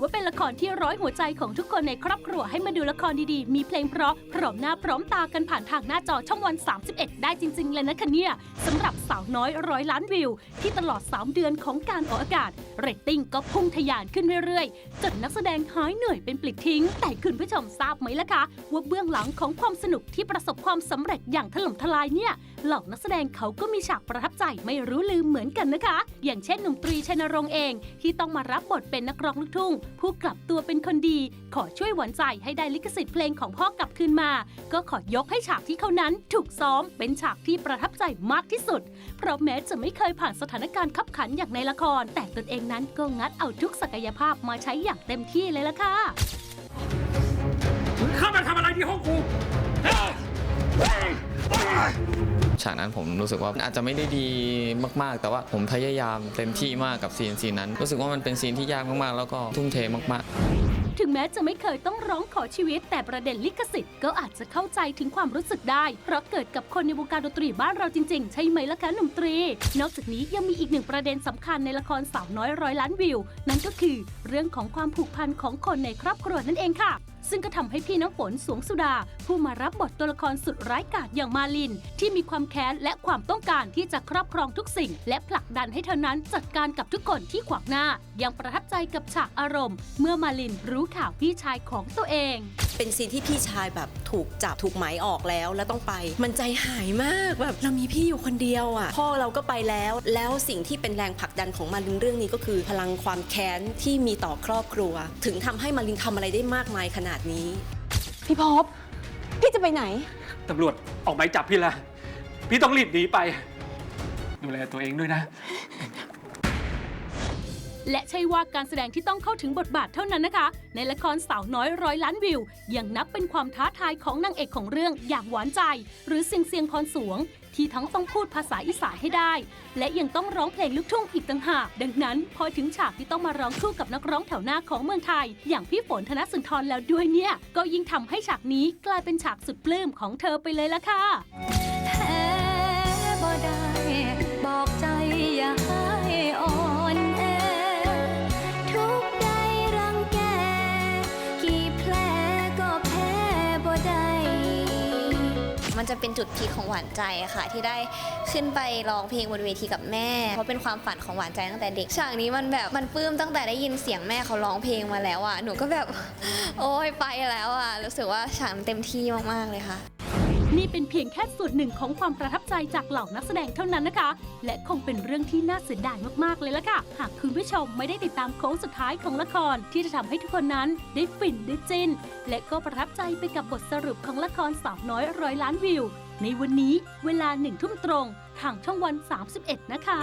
ว่าเป็นละครที่ร้อยหัวใจของทุกคนในครอบครัวให้มาดูละครดีๆ มีเพลงเพราะพร้อมหน้าพร้อมตากันผ่านทางหน้าจอช่องวัน 31 ได้จริง ๆ เลยนะคะเนี่ยสำหรับสาวน้อยร้อยล้านวิว ที่ตลอด 3 เดือนของการออกอากาศ เรตติ้งก็พุ่งทะยานขึ้นเรื่อยๆ จนนักแสดงหายเหนื่อยเป็นปลิดทิ้ง แต่คุณผู้ชมทราบไหมล่ะคะว่าเบื้องหลังของความสนุกที่ประสบความสำเร็จอย่างถล่มทลายเนี่ย เหล่านักแสดงเขาก็มีฉากประทับใจไม่รู้ลืมเหมือนกันนะคะ อย่างเช่นหนุ่มตรีชัยนรงค์เอง ที่ต้องมารับบทเป็นนักร้องลูกทุ่ง ผู้กลับตัวเป็นคนดี ขอช่วยหวานใจให้ได้ลิขสิทธิ์เพลงของพ่อกลับคืนมา ก็ขอยกให้ฉากที่เขานั้นถูกซ้อมเป็นฉากที่ประทับใจมากที่สุด เพราะแม้จะไม่เคยผ่านสถานการณ์ขับขันอย่างในละคร แต่ตนเองนั้นก็งัดเอาทุกศักยภาพมาใช้อย่างเต็มที่เลยละค่ะมึงเข้ามาทำอะไรที่ห้องกู ฉากนั้นผมรู้สึกว่าอาจจะไม่ได้ดีมาก ๆ แต่ว่าผมพยายามเต็มที่มากกับซีนซีนนั้น รู้สึกว่ามันเป็นซีนที่ยากมากๆ แล้วก็ทุ่มเทมากๆถึงแม้จะไม่เคยต้องร้องขอชีวิต แต่ประเด็นลิขสิทธิ์ก็อาจจะเข้าใจถึงความรู้สึกได้ เพราะเกิดกับคนในวงการดนตรีบ้านเราจริง ๆ ใช่ไหมล่ะคะหนุ่มตรี นอกจากนี้ยังมีอีกหนึ่งประเด็นสำคัญในละครสาวน้อยร้อยล้านวิว นั่นก็คือเรื่องของความผูกพันของคนในครอบครัวนั่นเองค่ะ ซึ่งก็ทำให้พี่น้ำฝนสวงสุดา ผู้มารับบทตัวละครสุดร้ายกาจอย่างมาลิน ที่มีความแค้นและความต้องการที่จะครอบครองทุกสิ่ง และผลักดันให้เธอนั้นจัดการกับทุกคนที่ขวางหน้า ยังประทับใจกับฉากอารมณ์ เมื่อมาลินรู้ข่าวพี่ชายของตัวเอง เป็นซีนที่พี่ชายแบบถูกจับถูกหมายออกแล้วแล้วต้องไป มันใจหายมากแบบเรามีพี่อยู่คนเดียวอะพ่อเราก็ไปแล้ว แล้วสิ่งที่เป็นแรงผลักดันของมารินเรื่องนี้ก็คือ พลังความแค้นที่มีต่อครอบครัว ถึงทำให้มารินทำอะไรได้มากมายขนาดนี้ พี่พบพี่จะไปไหนตำรวจออกหมายจับพี่ละพี่ต้องรีบหนีไป ดูแลตัวเองด้วยนะ และใช่ว่าการแสดงที่ต้องเข้าถึงบทบาทเท่านั้นนะคะ ในละครสาวน้อยร้อยล้านวิว ยังนับเป็นความท้าทายของนางเอกของเรื่องอย่างหวานใจ หรือเสียงเสียงพรสวง ที่ทั้งต้องพูดภาษาอีสานให้ได้ และยังต้องร้องเพลงลูกทุ่งอีกต่างหาก ดังนั้น พอถึงฉากที่ต้องมาร้องคู่กับนักร้องแถวหน้าของเมืองไทย อย่างพี่ฝนธนสุนทรแล้วด้วยเนี่ย ก็ยิ่งทำให้ฉากนี้กลายเป็นฉากสุดปลื้มของเธอไปเลยละค่ะ มันจะเป็นจุดพีคของหวานใจอะค่ะ ที่ได้ขึ้นไปร้องเพลงบนเวทีกับแม่ เพราะเป็นความฝันของหวานใจตั้งแต่เด็กฉากนี้มันแบบมันปลื้มตั้งแต่ได้ยินเสียงแม่เขาร้องเพลงมาแล้วอะหนูก็แบบ โอ้ยไปแล้วอะรู้สึกว่าฉากเต็มที่มากๆเลยค่ะ นี่เป็นเพียงแค่ส่วนหนึ่งของความประทับใจจากเหล่านักแสดงเท่านั้นนะคะ และคงเป็นเรื่องที่น่าเสียดายมากๆเลยละค่ะ หากคุณผู้ชมไม่ได้ติดตามโค้งสุดท้ายของละคร ที่จะทำให้ทุกคนนั้นได้ฟินได้จินและก็ประทับใจไปกับบทสรุปของละครสาวน้อยร้อยล้านวิว ในวันนี้เวลาหนึ่งทุ่มตรง ทางช่องวัน 31 นะคะ